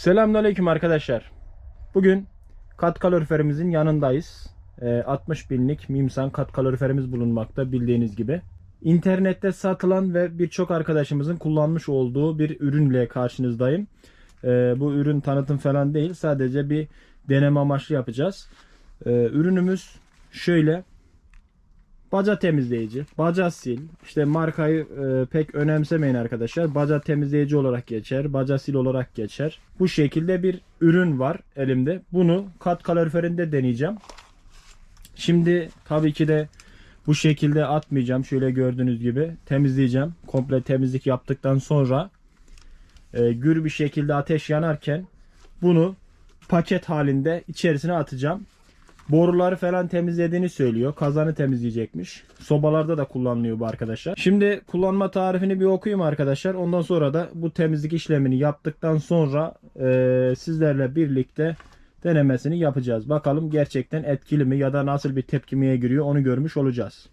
Selamünaleyküm arkadaşlar. Bugün kat kaloriferimizin yanındayız. Ee, 60 binlik Mimsan kat kaloriferimiz bulunmakta bildiğiniz gibi. İnternette satılan ve birçok arkadaşımızın kullanmış olduğu bir ürünle karşınızdayım. Ee, bu ürün tanıtım falan değil. Sadece bir deneme amaçlı yapacağız. Ee, ürünümüz şöyle. Baca temizleyici, baca sil. İşte markayı e, pek önemsemeyin arkadaşlar. Baca temizleyici olarak geçer, baca sil olarak geçer. Bu şekilde bir ürün var elimde. Bunu kat kaloriferinde deneyeceğim. Şimdi tabii ki de bu şekilde atmayacağım. Şöyle gördüğünüz gibi temizleyeceğim. Komple temizlik yaptıktan sonra e, gür bir şekilde ateş yanarken bunu paket halinde içerisine atacağım. Boruları falan temizlediğini söylüyor. Kazanı temizleyecekmiş. Sobalarda da kullanılıyor bu arkadaşlar. Şimdi kullanma tarifini bir okuyayım arkadaşlar. Ondan sonra da bu temizlik işlemini yaptıktan sonra e, sizlerle birlikte denemesini yapacağız. Bakalım gerçekten etkili mi ya da nasıl bir tepkimeye giriyor onu görmüş olacağız.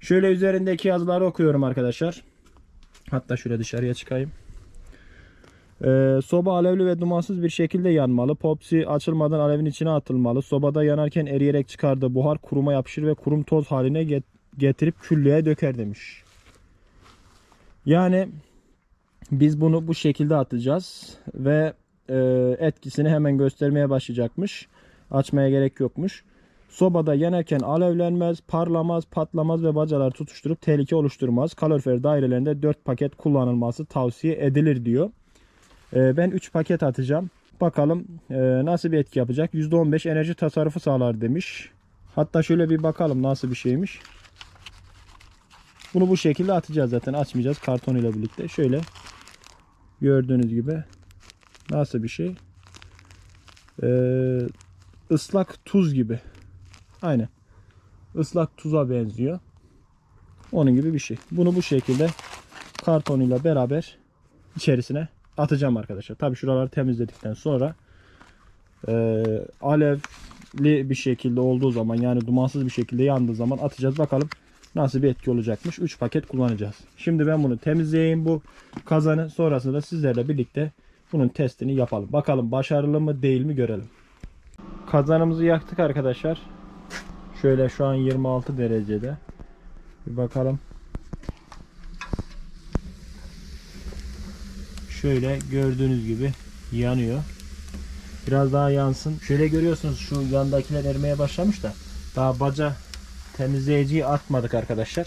Şöyle üzerindeki yazıları okuyorum arkadaşlar. Hatta şöyle dışarıya çıkayım. Ee, soba alevli ve dumansız bir şekilde yanmalı. Popsi açılmadan alevin içine atılmalı. Sobada yanarken eriyerek çıkardığı buhar kuruma yapışır ve kurum toz haline get- getirip küllüğe döker demiş. Yani biz bunu bu şekilde atacağız ve e, etkisini hemen göstermeye başlayacakmış. Açmaya gerek yokmuş. Sobada yanarken alevlenmez, parlamaz, patlamaz ve bacalar tutuşturup tehlike oluşturmaz. Kalorifer dairelerinde 4 paket kullanılması tavsiye edilir diyor. Ee, ben 3 paket atacağım. Bakalım e, nasıl bir etki yapacak. %15 enerji tasarrufu sağlar demiş. Hatta şöyle bir bakalım nasıl bir şeymiş. Bunu bu şekilde atacağız zaten. Açmayacağız karton ile birlikte. Şöyle gördüğünüz gibi nasıl bir şey. Ee, ıslak tuz gibi. Aynen. Islak tuza benziyor. Onun gibi bir şey. Bunu bu şekilde kartonuyla beraber içerisine atacağım arkadaşlar. Tabi şuraları temizledikten sonra e, alevli bir şekilde olduğu zaman yani dumansız bir şekilde yandığı zaman atacağız. Bakalım nasıl bir etki olacakmış. 3 paket kullanacağız. Şimdi ben bunu temizleyeyim bu kazanı. Sonrasında da sizlerle birlikte bunun testini yapalım. Bakalım başarılı mı değil mi görelim. Kazanımızı yaktık arkadaşlar. Şöyle şu an 26 derecede. Bir bakalım. Şöyle gördüğünüz gibi yanıyor. Biraz daha yansın. Şöyle görüyorsunuz şu yandakiler erimeye başlamış da daha baca temizleyiciyi atmadık arkadaşlar.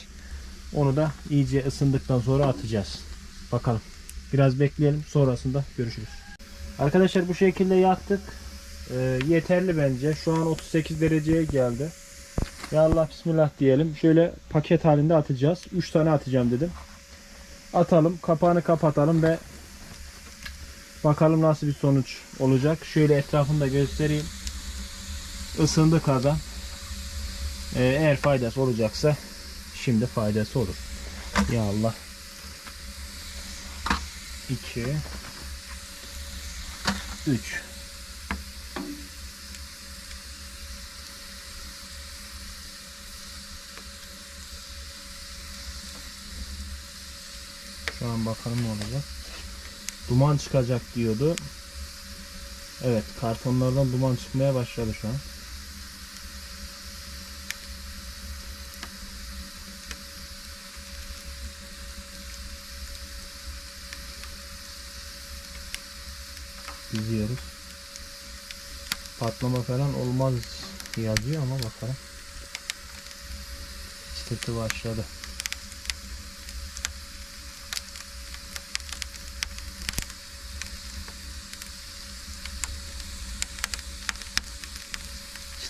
Onu da iyice ısındıktan sonra atacağız. Bakalım. Biraz bekleyelim. Sonrasında görüşürüz. Arkadaşlar bu şekilde yaktık. Ee, yeterli bence. Şu an 38 dereceye geldi. Ya Allah bismillah diyelim. Şöyle paket halinde atacağız. 3 tane atacağım dedim. Atalım. Kapağını kapatalım ve Bakalım nasıl bir sonuç olacak. Şöyle etrafını da göstereyim. Isındı kazan. Ee, eğer faydası olacaksa şimdi faydası olur. Ya Allah. 2 3 Şu an bakalım ne olacak duman çıkacak diyordu. Evet kartonlardan duman çıkmaya başladı şu an. Diziyoruz. Patlama falan olmaz yazıyor ama bakalım. Çıtırtı başladı.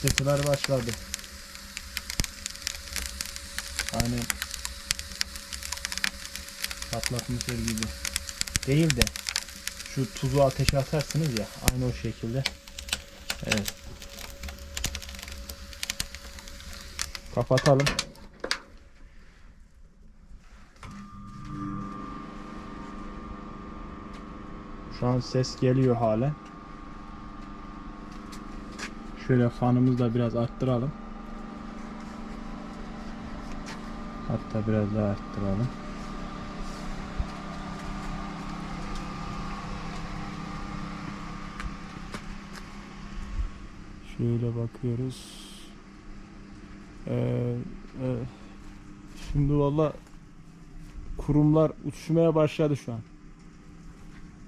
Çıtırtılar başladı. Aynen patlatmışlar gibi. Değil de şu tuzu ateşe atarsınız ya aynı o şekilde. Evet. Kapatalım. Şu an ses geliyor halen. Şöyle fanımızı da biraz arttıralım. Hatta biraz daha arttıralım. Şöyle bakıyoruz. Ee, e, şimdi valla kurumlar uçuşmaya başladı şu an.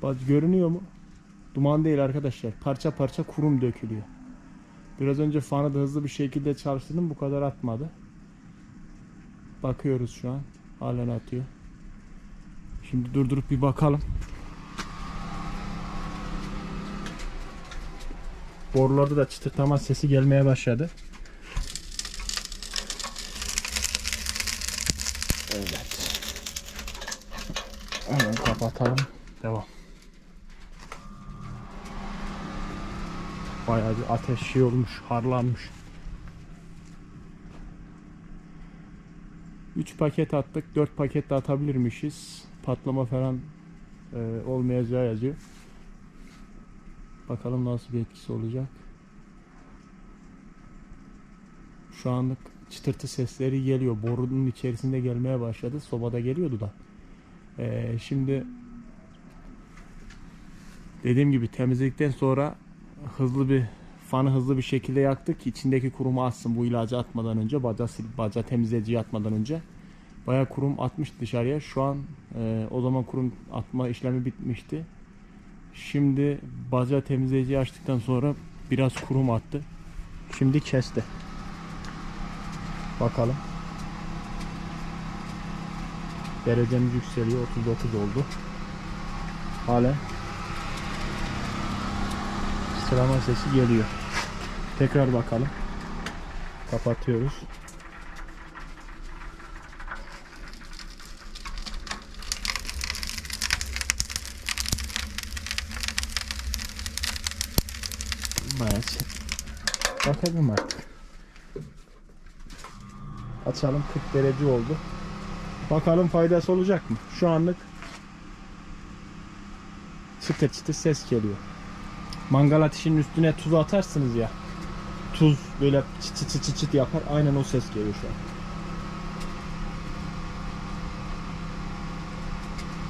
Bak görünüyor mu? Duman değil arkadaşlar. Parça parça kurum dökülüyor. Biraz önce fanı da hızlı bir şekilde çalıştırdım. Bu kadar atmadı. Bakıyoruz şu an. Halen atıyor. Şimdi durdurup bir bakalım. Borularda da çıtırtama sesi gelmeye başladı. Evet. Hemen kapatalım. Devam. Bayağı bir ateş şey olmuş, harlanmış. 3 paket attık, 4 paket de atabilirmişiz. Patlama falan e, olmayacağı yazıyor. Bakalım nasıl bir etkisi olacak. Şu anlık çıtırtı sesleri geliyor. Borunun içerisinde gelmeye başladı. Sobada geliyordu da. Ee, şimdi dediğim gibi temizledikten sonra hızlı bir fanı hızlı bir şekilde yaktık ki içindeki kurumu atsın. Bu ilacı atmadan önce baca, baca temizleyiciyi atmadan önce. Bayağı kurum atmış dışarıya. Şu an e, o zaman kurum atma işlemi bitmişti. Şimdi baca temizleyiciyi açtıktan sonra biraz kurum attı. Şimdi kesti. Bakalım. Derecemiz yükseliyor. 39 oldu. Hala sırama sesi geliyor. Tekrar bakalım. Kapatıyoruz. Şey. Bakalım artık. Açalım 40 derece oldu. Bakalım faydası olacak mı? Şu anlık çıtır çıtır ses geliyor mangal ateşinin üstüne tuz atarsınız ya. Tuz böyle çıt çıt çıt çıt yapar. Aynen o ses geliyor şu an.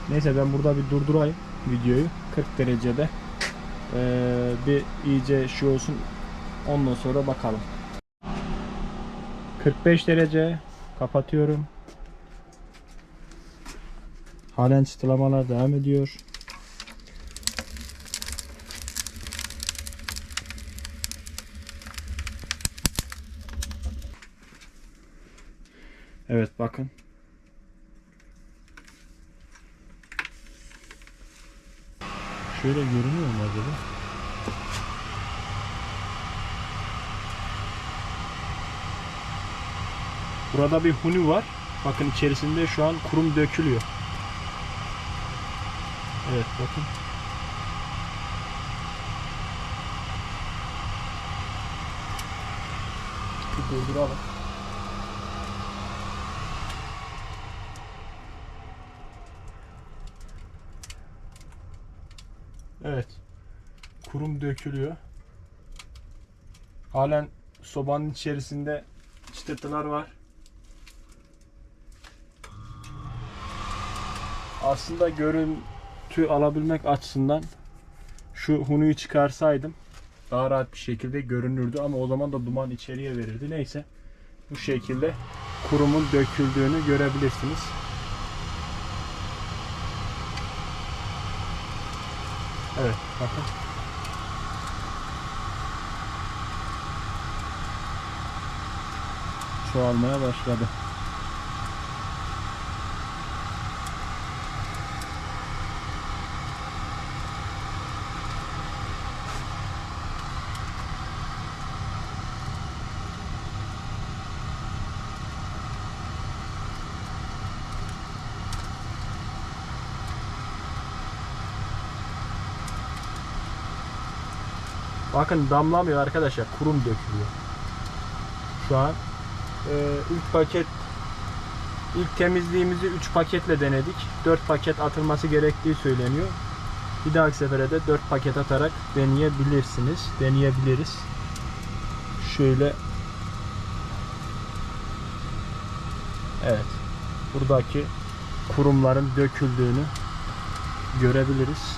Neyse ben burada bir durdurayım videoyu. 40 derecede. Ee, bir iyice şu olsun. Ondan sonra bakalım. 45 derece. Kapatıyorum. Halen çıtılamalar devam ediyor. Evet bakın. Şöyle görünüyor mu acaba? Burada bir huni var. Bakın içerisinde şu an kurum dökülüyor. Evet bakın. Bir durduralım. Evet. Kurum dökülüyor. Halen sobanın içerisinde çıtırtılar var. Aslında görüntü alabilmek açısından şu hunuyu çıkarsaydım daha rahat bir şekilde görünürdü ama o zaman da duman içeriye verirdi. Neyse bu şekilde kurumun döküldüğünü görebilirsiniz. Evet bakın. Çoğalmaya başladı. Bakın damlamıyor arkadaşlar. Kurum dökülüyor. Şu an e, ilk paket ilk temizliğimizi 3 paketle denedik. 4 paket atılması gerektiği söyleniyor. Bir dahaki sefere de 4 paket atarak deneyebilirsiniz. Deneyebiliriz. Şöyle Evet. Buradaki kurumların döküldüğünü görebiliriz.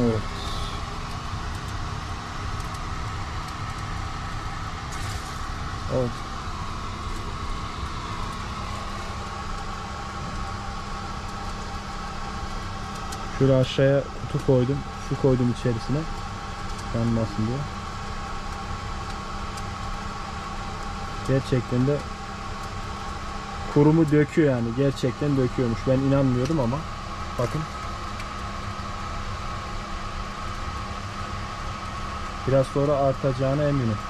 Evet. Evet. Şöyle aşağıya kutu koydum. Su koydum içerisine. Yanmasın diye. Gerçekten de kurumu döküyor yani. Gerçekten döküyormuş. Ben inanmıyordum ama bakın. Biraz sonra artacağına eminim.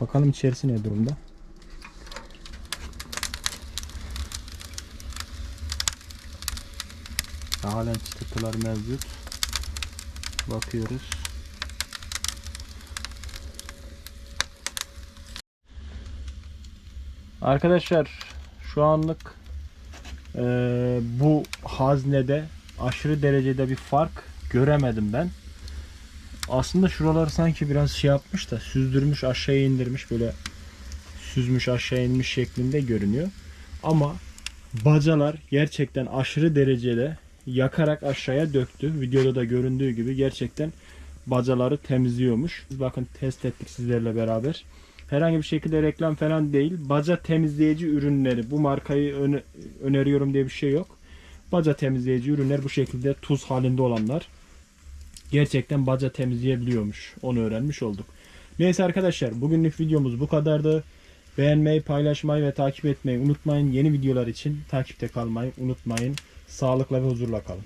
Bakalım içerisi ne durumda. Halen çıtırtılar mevcut. Bakıyoruz. Arkadaşlar şu anlık eee, bu haznede aşırı derecede bir fark göremedim ben. Aslında şuralar sanki biraz şey yapmış da süzdürmüş aşağıya indirmiş böyle süzmüş aşağı inmiş şeklinde görünüyor. Ama bacalar gerçekten aşırı derecede yakarak aşağıya döktü. Videoda da göründüğü gibi gerçekten bacaları temizliyormuş. Bakın test ettik sizlerle beraber. Herhangi bir şekilde reklam falan değil. Baca temizleyici ürünleri. Bu markayı öne- öneriyorum diye bir şey yok. Baca temizleyici ürünler bu şekilde tuz halinde olanlar. Gerçekten baca temizleyebiliyormuş. Onu öğrenmiş olduk. Neyse arkadaşlar bugünlük videomuz bu kadardı. Beğenmeyi, paylaşmayı ve takip etmeyi unutmayın. Yeni videolar için takipte kalmayı unutmayın. Sağlıkla ve huzurla kalın.